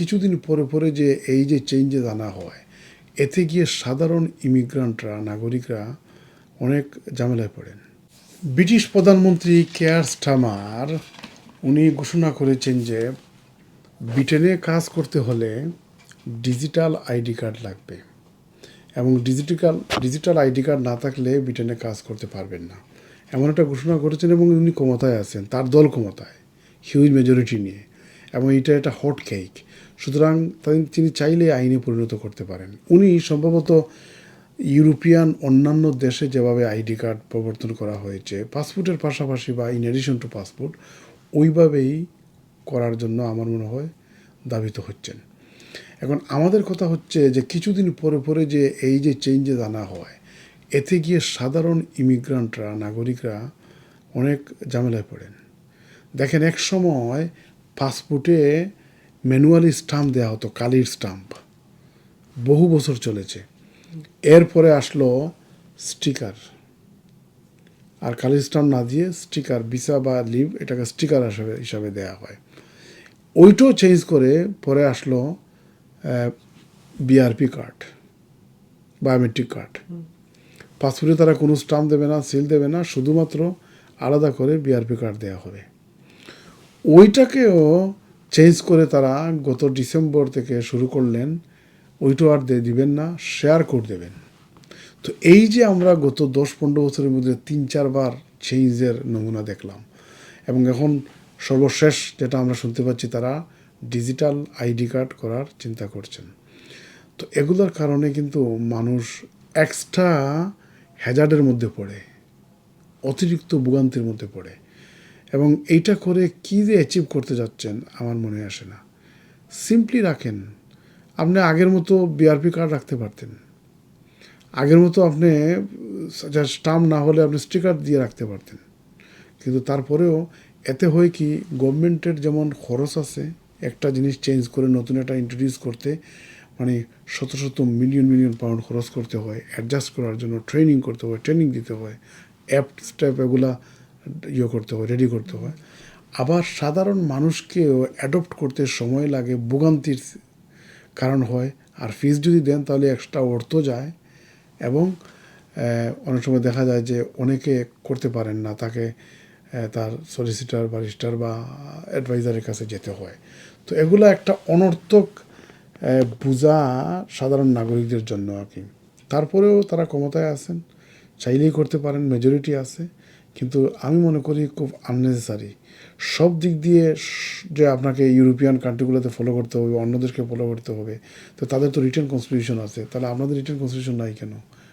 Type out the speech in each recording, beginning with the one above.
কিছুদিন পরে পরে যে এই যে চেঞ্জেস আনা হয়, এতে গিয়ে সাধারণ ইমিগ্রান্টরা নাগরিকরা অনেক ঝামেলায় পড়েন। ব্রিটিশ প্রধানমন্ত্রী কেয়ার স্টামার, উনি ঘোষণা করেছেন যে ব্রিটেনে কাজ করতে হলে ডিজিটাল আইডি কার্ড লাগবে এবং ডিজিটাল ডিজিটাল আইডি কার্ড না থাকলে ব্রিটেনে কাজ করতে পারবেন না। এমন একটা ঘোষণা করেছেন এবং উনি ক্ষমতায় আছেন, তার দল ক্ষমতায় হিউজ মেজরিটি নিয়ে। এবং এটা একটা হট কেক সুতরাং তিনি চাইলে আইনে পরিণত করতে পারেন। উনি সম্ভবত ইউরোপিয়ান অন্যান্য দেশে যেভাবে আইডি কার্ড প্রবর্তন করা হয়েছে, পাসপোর্টের পাশাপাশি বা ইন এডিশন টু পাসপোর্ট ওইভাবেই করার জন্য আমার মনে হয় দাবিত হচ্ছেন। এখন আমাদের কথা হচ্ছে যে কিছুদিন পরে পরে যে এই যে চেঞ্জেস আনা হয়, এতে গিয়ে সাধারণ ইমিগ্রান্টরা নাগরিকরা অনেক ঝামেলায় পড়েন। দেখেন, এক সময় পাসপোর্টে ম্যানুয়ালি স্টাম্প দেওয়া হতো, কালির স্টাম্প। বহু বছর চলেছে। এরপরে আসলো স্টিকার। আর কালির স্টাম্প না দিয়ে স্টিকার, ভিসা বা লিভ এটাকে স্টিকার হিসাবে হিসাবে দেওয়া হয়। ওইটাও চেঞ্জ করে পরে আসলো বিআরপি কার্ড বায়োমেট্রিক কার্ড পাসপোর্টে তারা কোনো স্টাম্প দেবে না সিল দেবে না, শুধুমাত্র আলাদা করে বিআরপি কার্ড দেওয়া হবে। ওইটাকেও চেঞ্জ করে তারা গত ডিসেম্বর থেকে শুরু করলেন ওইটাও আর দিবেন না শেয়ার করে দেবেন। তো এই যে আমরা গত দশ পনেরো বছরের মধ্যে তিন চারবার চেঞ্জের নমুনা দেখলাম, এবং এখন সর্বশেষ যেটা আমরা শুনতে পাচ্ছি, তারা ডিজিটাল আইডি কার্ড করার চিন্তা করছেন। তো এগুলোর কারণে কিন্তু মানুষ এক্সট্রা হ্যাজার্ডের মধ্যে পড়ে, অতিরিক্ত ভোগান্তির মধ্যে পড়ে। এবং এইটা করে কী যে অ্যাচিভ করতে যাচ্ছেন আমার মনে আসে না। সিম্পলি রাখেন। আপনি আগের মতো বিআরপি কার্ড রাখতে পারতেন। আগের মতো আপনি স্টাম্প না হলে আপনি স্টিকার দিয়ে রাখতে পারতেন। কিন্তু তারপরেও এতে হয় কি, গভর্নমেন্টের যেমন খরচ আছে, একটা জিনিস চেঞ্জ করে নতুন একটা ইন্ট্রোডিউস করতে মানে শত শত মিলিয়ন মিলিয়ন পাউন্ড খরচ করতে হয় অ্যাডজাস্ট করার জন্য ট্রেনিং করতে হয় ট্রেনিং দিতে হয় অ্যাপ স্টেপ এগুলা ইয়ে করতে হয় রেডি করতে হয়। আবার সাধারণ মানুষকেও অ্যাডপ্ট করতে সময় লাগে, ভোগান্তির কারণ হয়। আর ফিস যদি দেন, তাহলে এক্সট্রা অর্থ যায় এবং অনেক সময় দেখা যায় যে অনেকে করতে পারেন না, তাকে তার সলিসিটার বারিস্টার বা অ্যাডভাইজারের কাছে যেতে হয়। তো এগুলো একটা অনর্থক বোঝা সাধারণ নাগরিকদের জন্য আর কি। তারপরেও তারা ক্ষমতায় আছেন, চাইলেই করতে পারেন মেজরিটি আছে। কিন্তু আমি মনে করি খুব আননেসেসারি সব দিক দিয়ে যে আপনাকে ইউরোপিয়ান কান্ট্রিগুলোতে ফলো করতে হবে, অন্য দেশকে ফলো করতে হবে, তো তাদের তো রিটার্ন কনস্টিটিউশন আছে। তাহলে আপনাদের রিটার্ন কনস্টিটিউশন নাই কেন?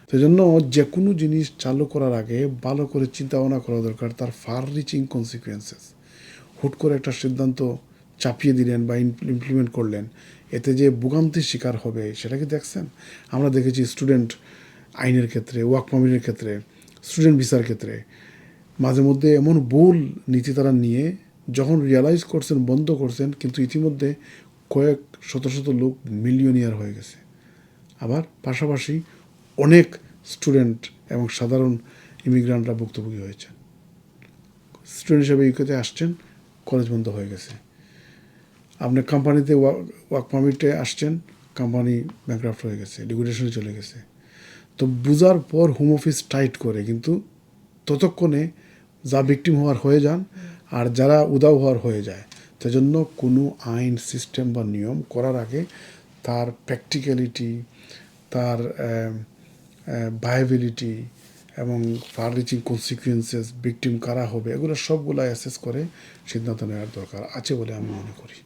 সেই জন্য যে কোনো জিনিস চালু করার আগে ভালো করে চিন্তা ভাবনা করা দরকার, তার ফার রিচিং কনসিকুয়েন্সেস হুট করে একটা সিদ্ধান্ত চাপিয়ে দিলেন বা ইমপ্লিমেন্ট করলেন, এতে যে ভোগান্তির শিকার হবে, সেটা কি দেখছেন? আমরা দেখেছি স্টুডেন্ট আইনের ক্ষেত্রে ওয়ার্ক পারমিটের ক্ষেত্রে স্টুডেন্ট ভিসার ক্ষেত্রে। মাঝে মধ্যে এমন ভুল নীতি তারা নিয়ে যখন রিয়ালাইজ করছেন, বন্ধ করছেন, কিন্তু ইতিমধ্যে কয়েক শত শত লোক মিলিয়নিয়ার হয়ে গেছে। আবার পাশাপাশি অনেক স্টুডেন্ট এবং সাধারণ ইমিগ্রান্টরা ভুক্তভোগী হয়েছেন। স্টুডেন্ট হিসেবে ইউকেতে আসছেন কলেজ বন্ধ হয়ে গেছে। আপনি কোম্পানিতে ওয়ার্ক পারমিটে আসছেন কোম্পানি ব্যাংক্রাফ্ট হয়ে গেছে লিকুইডেশনে চলে গেছে। তো বুঝার পর হোম অফিস টাইট করে, কিন্তু ততক্ষণে যা ভিকটিম হওয়ার হয়ে যান আর যারা উদাও হওয়ার হয়ে যায়। সেজন্য কোনো আইন সিস্টেম বা নিয়ম করার আগে তার প্র্যাকটিক্যালিটি তার ভায়াবিলিটি এবং ফার রিচিং কনসিকুয়েন্সেস ভিকটিম কারা হবে, এগুলো সবগুলো অ্যাসেস করে সিদ্ধান্ত নেওয়ার দরকার আছে বলে আমি মনে করি।